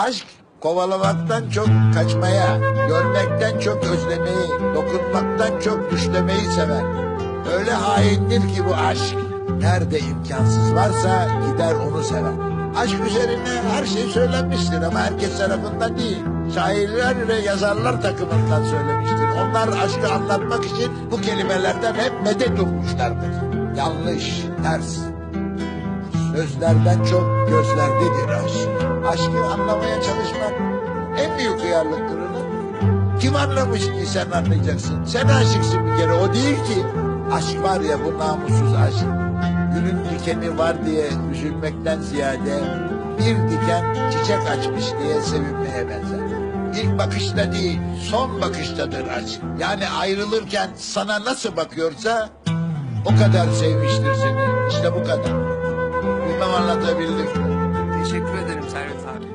Aşk kovalamaktan çok kaçmaya, görmekten çok özlemeyi, dokunmaktan çok düşlemeyi sever. Öyle haindir ki bu aşk. Nerede imkansız varsa gider onu sever. Aşk üzerine her şey söylenmiştir ama herkes tarafından değil. Şairler ve yazarlar takımından söylemiştir. Onlar aşkı anlatmak için bu kelimelerden hep medet ummuşlardır. Yanlış, ters. Sözlerden çok gözlerdedir aşk. Aşkı anlamaya çalışmak en büyük hıyarlıktır oğlum. Kim anlamış ki sen anlayacaksın? Sen aşıksın bir kere o değil ki. Aşk var ya bu namussuz aşk. Gülün dikeni var diye üzülmekten ziyade bir diken çiçek açmış diye sevinmeye benzer. İlk bakışta değil son bakıştadır aşk. Yani ayrılırken sana nasıl bakıyorsa o kadar sevmiştir seni. İşte bu kadar. Teşekkür ederim Servet abi.